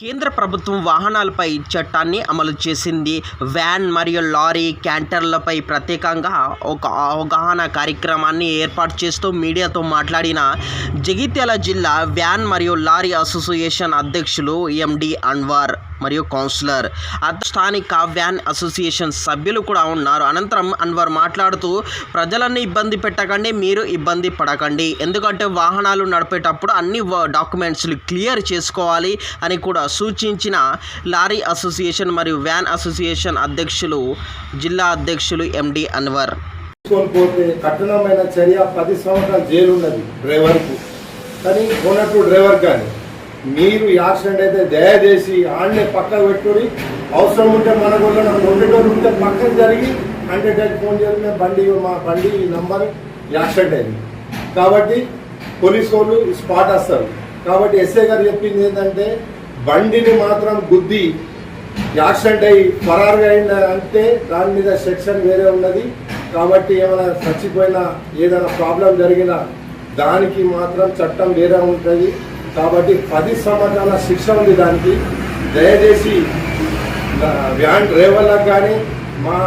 కేంద్ర ప్రభుత్వం వాహనాలపై చట్టాన్ని అమలు చేసింది. వ్యాన్ మరియు లారీ క్యాంటర్లపై ప్రత్యేకంగా ఒక అవగాహన కార్యక్రమాన్ని ఏర్పాటు చేస్తూ మీడియాతో మాట్లాడిన జగిత్యాల జిల్లా వ్యాన్ మరియు లారీ అసోసియేషన్ అధ్యక్షులు ఎండి అన్వర్. మరియు కౌన్సిలర్. అత- స్థానిక వ్యాన్ అసోసియేషన్ సభ్యులు కూడా ఉన్నారు. అనంతరం అన్వర్ మాట్లాడుతూ ప్రజలన్నీ ఇబ్బంది పెట్టకండి మీరు ఇబ్బంది పడకండి. ఎందుకంటే వాహనాలు నడిపేటప్పుడు అన్ని డాక్యుమెంట్స్లు క్లియర్ చేసుకోవాలి అని కూడా సూచించిన లారీ అసోసియేషన్ మరియు వ్యాన్ అసోసియేషన్ అధ్యక్షులు జిల్లా అధ్యక్షులు ఎండి అన్వర్. పోతే కఠినమైన చర్య పది సంవత్సరాలు జైలు ఉన్నది డ్రైవర్కు. కానీ కొన్నట్టు డ్రైవర్ కానీ మీరు యాక్సిడెంట్ అయితే దయచేసి ఆడనే పక్క పెట్టుకొని అవసరం ఉంటే మన కూడా ఉండేటోళ్ళు ఉంటే పక్కన జరిగి హండ్రెడ్ ఫోన్ చేసిన బండి మా బండి నంబర్ యాక్సిడెంట్ అయింది. కాబట్టి పోలీసు వాళ్ళు స్పాట్ వస్తారు. కాబట్టి ఎస్ఐ గారు చెప్పింది ఏంటంటే బండిని మాత్రం గుద్ది యాక్సిడెంట్ అయ్యి ఫరారుగా అయిన అంటే దాని మీద సెక్షన్ వేరే ఉన్నది. కాబట్టి ఏమైనా చచ్చిపోయినా ఏదైనా ప్రాబ్లం జరిగినా దానికి మాత్రం చట్టం వేరే ఉంటుంది. కాబట్టి పది సంవత్సరాల శిక్ష ఉంది దానికి. దయచేసి వ్యాన్ డ్రైవర్లకు కానీ మా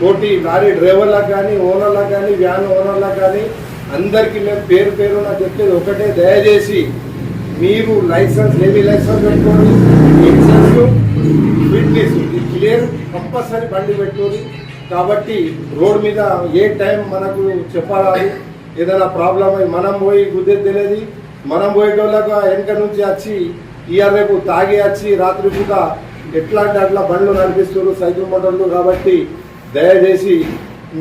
తోటి లారీ డ్రైవర్లకు కానీ ఓనర్లకు కానీ వ్యాన్ ఓనర్లకు కానీ అందరికీ మేము పేరు పేరు నాకు చెప్పేది ఒకటే. దయచేసి మీరు లైసెన్స్ హెవీ లైసెన్స్ పెట్టుకోండి. ఇన్సెన్స్ ఫిట్నెస్ ఇది క్లియర్ కంపల్సరీ బండి పెట్టుకోండి. కాబట్టి రోడ్ మీద ఏ టైం మనకు చెప్పాలి ఏదైనా ప్రాబ్లం అయ్యి మనం పోయి గుద్దే తెలియదు. మనం పోయేటోళ్ళకు వెనక నుంచి వచ్చి ఇయర్ రేపు తాగి వచ్చి రాత్రి పూట ఎట్లాంటి అట్లా బండ్లు నడిపిస్తున్నారు సైకిల్ మోటార్లు కాబట్టి దయచేసి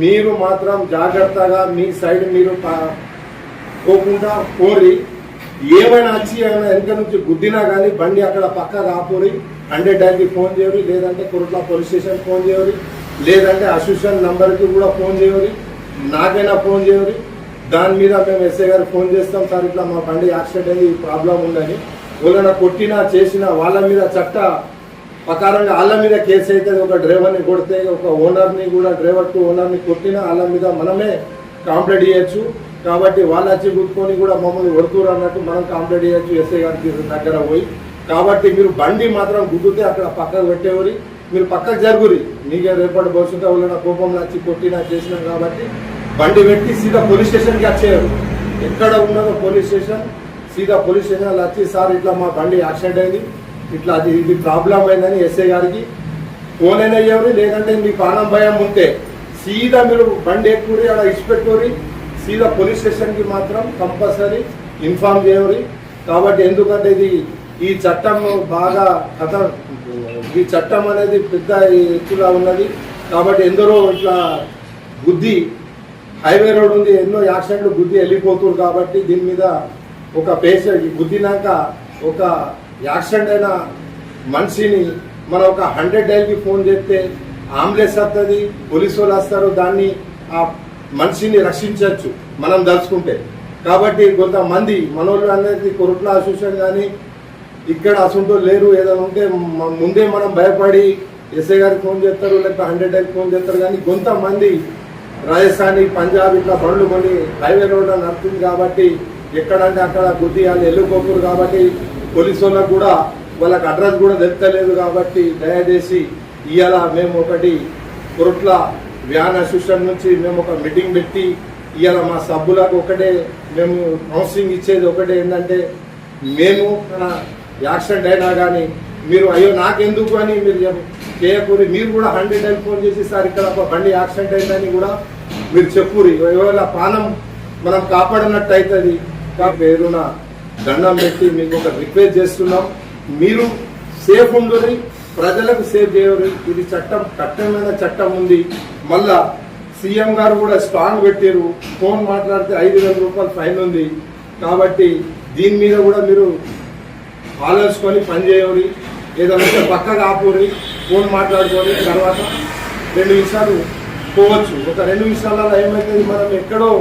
మీరు మాత్రం జాగ్రత్తగా మీ సైడ్ మీరు పోకుండా కోరి ఏమైనా వచ్చి ఏమైనా వెనక నుంచి గుద్దినా కానీ బండి అక్కడ పక్క కాపోరి హండ్రెడ్ టైంకి ఫోన్ చేయరు లేదంటే కురుట్ల పోలీస్ స్టేషన్ ఫోన్ చేయరు లేదంటే అసోసియేషన్ నంబర్కి కూడా ఫోన్ చేయరు. నాకైనా ఫోన్ చేయరు. దాని మీద మేము ఎస్ఐ గారు ఫోన్ చేస్తాం సార్ ఇట్లా మా బండి యాక్సిడెంట్ అయ్యి ప్రాబ్లం ఉందని. ఎవరైనా కొట్టినా చేసినా వాళ్ళ మీద చట్ట ప్రకారంగా వాళ్ళ మీద కేసు అయితే ఒక డ్రైవర్ని కొడితే ఒక ఓనర్ని కూడా డ్రైవర్ టు ఓనర్ని కొట్టినా వాళ్ళ మీద మనమే కాంప్లైంట్ చేయొచ్చు కాబట్టి వాళ్ళు వచ్చి గుర్తుకొని కూడా మమ్మల్ని కొడుతురు అన్నట్టు మనం కాంప్లైంట్ చేయొచ్చు ఎస్ఐ గారికి దగ్గర పోయి. కాబట్టి మీరు బండి మాత్రం గుద్దుతే అక్కడ పక్కకు పెట్టేవరి. మీరు పక్కకు జరుగురి. మీకే రేపటి భవిష్యత్తు వాళ్ళ కోపంలో వచ్చి కొట్టినా చేసినా కాబట్టి బండి పెట్టి సీదా పోలీస్ స్టేషన్కి వచ్చేయరు ఎక్కడ ఉన్నదో పోలీస్ స్టేషన్ సీదా పోలీస్ స్టేషన్ వచ్చి సార్ ఇట్లా మా బండి యాక్సిడెంట్ అయింది. ఇట్లా అది ఇది ప్రాబ్లం అయిందని ఎస్ఐ గారికి ఫోన్ అయినా లేదంటే మీ ప్రాణం భయం ఉంటే సీదా మీరు బండి ఎక్కువరి అక్కడ ఇచ్చిపెట్టుకోరి సీదా పోలీస్ స్టేషన్కి మాత్రం కంపల్సరీ ఇన్ఫార్మ్ చేయవరి. కాబట్టి ఎందుకంటే ఇది ఈ చట్టం బాగా కథ ఈ చట్టం అనేది పెద్ద ఎత్తుగా ఉన్నది. కాబట్టి ఎందరో ఇట్లా బుద్ధి హైవే రోడ్ ఉంది ఎన్నో యాక్సిడెంట్లు గుద్ది వెళ్ళిపోతున్నారు కాబట్టి దీని మీద ఒక పేషెంట్ గుద్దినాక ఒక యాక్సిడెంట్ అయిన మనిషిని మనం ఒక హండ్రెడ్ డైల్కి ఫోన్ చేస్తే అంబులెన్స్ వస్తుంది పోలీసు వాళ్ళు వస్తారు దాన్ని ఆ మనిషిని రక్షించవచ్చు మనం దలుచుకుంటే కాబట్టి కొంతమంది మనోళ్ళు అనేది కొరుట్ల అసోసియేషన్ కానీ ఇక్కడ అసంటూ లేరు ఏదైనా ఉంటే ముందే మనం భయపడి ఎస్ఐ గారికి ఫోన్ చేస్తారు లేకపోతే హండ్రెడ్ డైల్కి ఫోన్ చేస్తారు కానీ కొంతమంది రాజస్థానీ పంజాబ్ ఇట్లా బండ్లు కొన్ని హైవే రోడ్లు నడుతుంది కాబట్టి ఎక్కడంటే అక్కడ గుద్దియాలు వెళ్ళిపోతున్నారు కాబట్టి పోలీసు వాళ్ళకు కూడా వాళ్ళకి అడ్రస్ కూడా తెలుస్తలేదు కాబట్టి దయచేసి ఇవాళ మేము ఒకటి కొరట్ల వ్యాన్ అసిస్టెంట్ నుంచి మేము ఒక మీటింగ్ పెట్టి ఇవాళ మా సభ్యులకు ఒకటే మేము కౌన్సిలింగ్ ఇచ్చేది ఒకటే ఏంటంటే మేము యాక్సిడెంట్ అయినా కానీ మీరు అయ్యో నాకెందుకు అని మీరు చేయకూరి మీరు కూడా హండ్రెడ్ టైం ఫోన్ చేసి సార్ ఇక్కడ ఒక బండి యాక్సిడెంట్ అయిందని కూడా మీరు చెప్పురి. ఒకవేళ ప్రాణం మనం కాపాడినట్టు అవుతుంది కా పేరున దండం పెట్టి మీకు ఒక రిక్వెస్ట్ చేస్తున్నాం. మీరు సేఫ్ ఉండుని ప్రజలకు సేఫ్ చేయరు ఇది చట్టం కఠినమైన చట్టం ఉంది. మళ్ళా సీఎం గారు కూడా స్ట్రాంగ్ పెట్టారు ఫోన్ మాట్లాడితే ఐదు వేల రూపాయలు ఫైన్ ఉంది. కాబట్టి దీని మీద కూడా మీరు ఆలోచించుకొని పని చేయవరి ఏదైనా పక్కగా ఆపురి ఫోన్ మాట్లాడుకొని తర్వాత రెండు నిమిషాలు పోవచ్చు. ఒక రెండు నిమిషాలలో ఏమవుతుంది మనం ఎక్కడో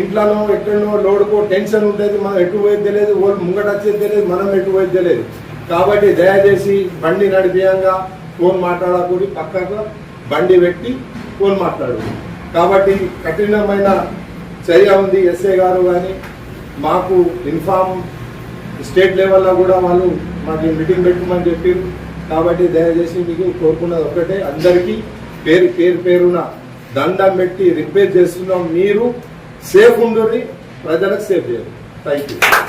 ఇంట్లోనో ఎక్కడనో లోడుకో టెన్షన్ ఉంటుంది మనం ఎటు పోయేది తెలియదు వాళ్ళు ముంగట వచ్చేది తెలియదు మనం ఎటు పోయేది తెలియదు. కాబట్టి దయచేసి బండి నడిపేయంగా ఫోన్ మాట్లాడకూడి పక్కకు బండి పెట్టి ఫోన్ మాట్లాడు కాబట్టి కఠినమైన చర్య ఉంది ఎస్ఏ గారు కానీ మాకు ఇన్ఫామ్ స్టేట్ లెవెల్లో కూడా వాళ్ళు మాకు మీటింగ్ పెట్టుమని చెప్పారు కాబట్టి దయచేసి మీకు కోరుకున్నది ఒకటే అందరికీ పేరు పేరు పేరున దండం పెట్టి రిపేర్ చేస్తున్నాం మీరు. సేఫ్ ఉండుర్రి ప్రజలకు సేఫ్ చేయండి థ్యాంక్ యూ